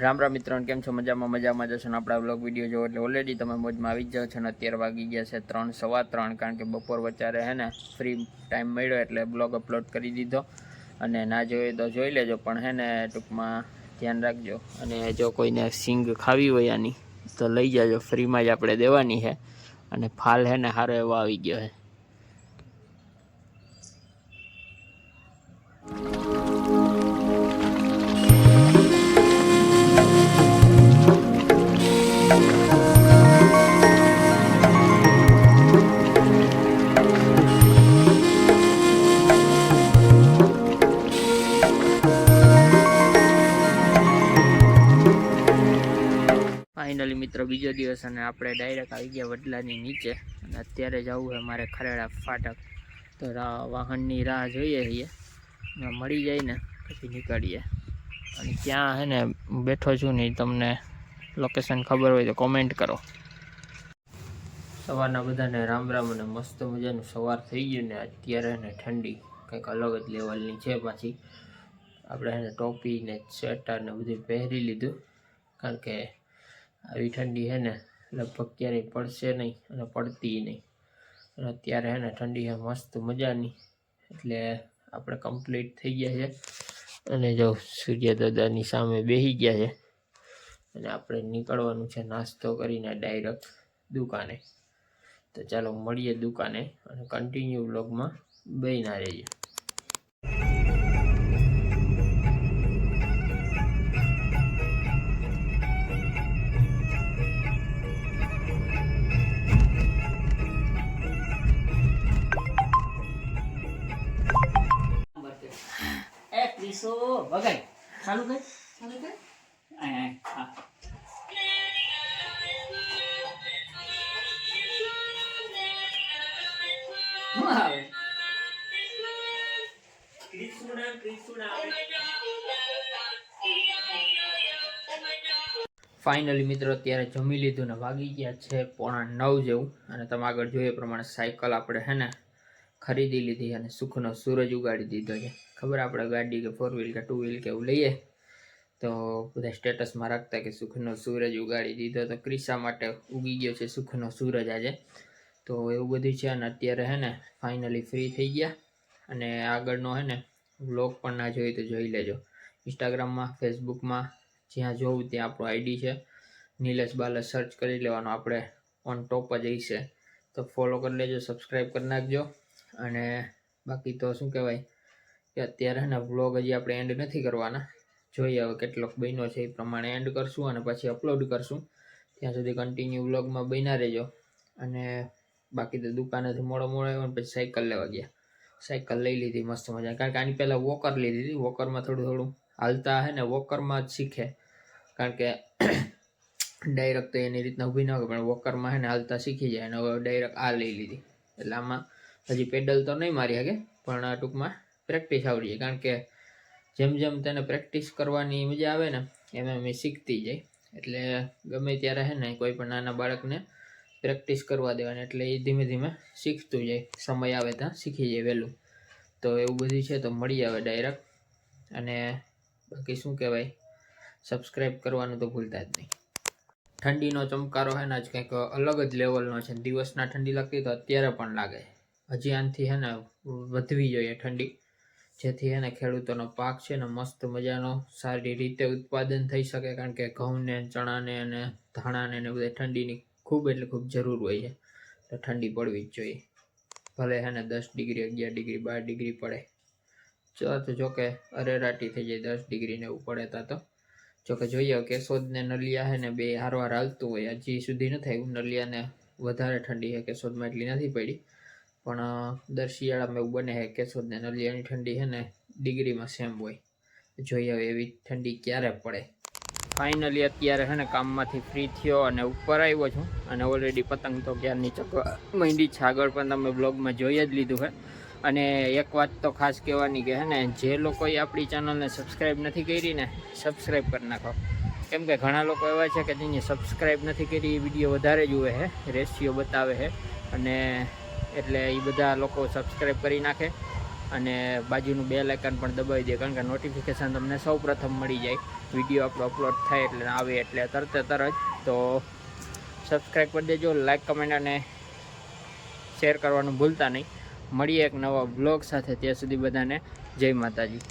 રામ રામ મિત્રો કેમ છો? મજામાં મજામાં જશો ને આપણા બ્લોગ વીડિયો જો એટલે ઓલરેડી તમે મોજમાં આવી જાઓ છો ને અત્યારે વાગી ગયા છે ત્રણ, સવા ત્રણ, કારણ કે બપોર વચારે હે ને ફ્રી ટાઈમ મળ્યો એટલે બ્લોગ અપલોડ કરી દીધો. અને ના જોઈએ તો જોઈ લેજો, પણ હે ને ટૂંકમાં ધ્યાન રાખજો. અને જો કોઈને સિંગ ખાવી હોય આની, તો લઈ જાજો. ફ્રીમાં જ આપણે દેવાની છે. અને ફાલ હે ને સારો એવો આવી ગયો છે. મિત્રો, બીજો દિવસ અને આપણે ડાયરેક્ટ આવી ગયા વડલાની નીચે. અને અત્યારે જવું છે, મારે ખરેડા ફાટક. તો વાહનની રાહ જોઈએ છીએ. મળી જાય ને, પછી નીકળીએ. અને ક્યાં છે ને બેઠો છું નહીં તમને લોકેશન ખબર હોય તો કોમેન્ટ કરો. સવારના બધાને રામ રામ અને મસ્ત મજાનું સવાર થઈ ગયું ને, અત્યારે ને ઠંડી. કંઈક અલગ જ લેવલની છે પાછી. આપણે એને ટોપી ને સ્વેટર ને બધું પહેરી લીધું. કારણ કે આવી ઠંડી છે ને, લગભગ ક્યારેય પડશે નહીં અને પડતી નહીં. અને અત્યારે છે ને ઠંડી છે મસ્ત મજાની. એટલે આપણે કમ્પ્લીટ થઈ ગયા છે. અને જો સૂર્ય દાદાની સામે બેસી ગયા છે. અને આપણે નીકળવાનું છે નાસ્તો કરીને ડાયરેક્ટ દુકાને. તો ચાલો મળીએ દુકાને અને કન્ટિન્યુ બ્લોગમાં બહીના રહીએ એ વગાય ચાલુ કર. ચાલુ કર. આય આય હા. શું આવે? ફાઇનલી મિત્રો અત્યારે જમી લીધું ને વાગી ગયા છે પોણા નવ જેવું. અને તમે આગળ જોઈએ એ પ્રમાણે સાયકલ આપણે હે ને ખરીદી લીધી અને સુખનો સૂરજ ઉગાડી દીધો છે. ખબર આપણે ગાડી કે ફોર વ્હીલ કે ટુ વ્હીલ કે એવું લઈએ, તો બધા સ્ટેટસમાં રાખતા કે સુખનો સૂરજ ઉગાડી દીધો. તો ક્રિસા માટે ઉગી ગયો છે સુખનો સૂરજ આજે. તો એવું બધું છે અને અત્યારે હે ને ફાઇનલી ફ્રી થઈ ગયા. અને આગળનો હે ને વ્લોગ પણ ના જોઈ તો જોઈ લેજો. ઇન્સ્ટાગ્રામમાં ફેસબુકમાં જ્યાં જોવું ત્યાં આપણો આઈડી છે. નીલેશ બાલસ સર્ચ કરી લેવાનો. આપણે ઓન ટોપ જ છે તો ફોલો કરી લેજો સબસ્ક્રાઈબ કરી નાખજો. અને બાકી તો શું કહેવાય? કે અત્યારે ને વ્લોગ હજી આપણે એન્ડ નથી કરવાના. જોઈએ હવે કેટલોક બન્યો છે એ પ્રમાણે એન્ડ કરશું અને પછી અપલોડ કરશું. ત્યાં સુધી કન્ટિન્યુ વ્લોગમાં બન્યા રહેજો. અને બાકી તો દુકાનેથી મોડો મોડો આવ્યો ને પછી સાયકલ લેવા ગયા. સાયકલ લઈ લીધી, મસ્ત મજા કારણ કે આની પહેલાં વોકર લીધી. હતી વોકરમાં થોડું થોડું હાલતા હે ને વોકરમાં જ શીખે. કારણ કે ડાયરેક્ટ તો એની રીતના ઊભી ન હોય, પણ વોકરમાં હે ને હાલતા શીખી જાય. અને હવે ડાયરેક્ટ આ લઈ લીધી. એટલે આમાં હજી પેડલ તો નહીં મારી શકે પણ ટૂંકમાં પ્રેક્ટિસ આવડી જાય. કારણ કે જેમ જેમ તેને પ્રેક્ટિસ કરવાની મજા આવે ને, એમ એમ એ શીખતી જાય એટલે ગમે ત્યારે હે ને, કોઈ પણ નાના બાળકને પ્રેક્ટિસ કરવા દેવાની, એટલે એ ધીમે ધીમે શીખતું જાય સમય આવે ત્યાં, શીખી જાય વહેલું. તો એવું બધું છે તો મળી આવે ડાયરેક્ટ અને બાકી શું કહેવાય સબસ્ક્રાઈબ કરવાનું તો ભૂલતા જ નહીં. ઠંડીનો ચમકારો છે ને, આજ કંઈક અલગ જ લેવલનો છે. દિવસના ઠંડી લાગતી તો અત્યારે પણ લાગે. હજી આનાથી છે ને, વધવી જોઈએ ઠંડી. જેથી એને ખેડૂતોનો પાક છે ને મસ્ત મજાનો સારી રીતે ઉત્પાદન થઈ શકે, કારણ કે ઘઉંને, ચણાને અને ધાણાને ને બધે ઠંડીની ખૂબ એટલે ખૂબ જરૂર હોય છે. તો ઠંડી પડવી જ જોઈએ. ભલે એને દસ ડિગ્રી, અગિયાર ડિગ્રી, બાર ડિગ્રી પડે. જો તો જોકે અરેરાટી થઈ જાય દસ ડિગ્રીને એવું પડે તા તો. જોકે જોઈએ કે ને નલિયા છે ને બે હારવાર હાલતું હોય, હજી સુધી નથી આવ્યું નલિયાને વધારે ઠંડી છે કેશોદમાં એટલી નથી પડી. પણ દર શિયાળામાં એવું બને છે કેશોદ ને નલિયાની ઠંડી છે ને ડિગ્રીમાં સેમ હોય. જોઈએ હવે એવી ઠંડી ક્યારે પડે. ફાઇનલી અત્યારે છે ને કામમાંથી ફ્રી થયો અને ઉપર આવ્યો છું અને ઓલરેડી પતંગ તો ક્યારની ચક છે. આગળ પણ તમે બ્લોગમાં જોઈ જ લીધું છે અને એક વાત તો ખાસ કહેવાની કે હે ને, જે લોકોએ આપણી ચેનલને સબસ્ક્રાઈબ નથી કરી ને સબસ્ક્રાઈબ કરી નાખો. કેમ કે ઘણા લોકો એવા છે કે જેને સબસ્ક્રાઈબ નથી કરી, એ વીડિયો વધારે જુએ છે રેશિયો બતાવે છે અને એટલે એ બધા લોકો સબસ્ક્રાઈબ કરી નાખે અને બાજુનું બે લાઇકન પણ દબાવી દે, કારણ કે નોટિફિકેશન તમને સૌ પ્રથમ મળી જાય. વીડિયો આપણો અપલોડ થાય એટલે આવે એટલે તરત તરત તો સબસ્ક્રાઈબ કરી દેજો લાઇક કમેન્ટ અને શેર કરવાનું ભૂલતા નહીં. મળીએ એક નવા બ્લોગ સાથે, ત્યાં સુધી બધાને જય માતાજી.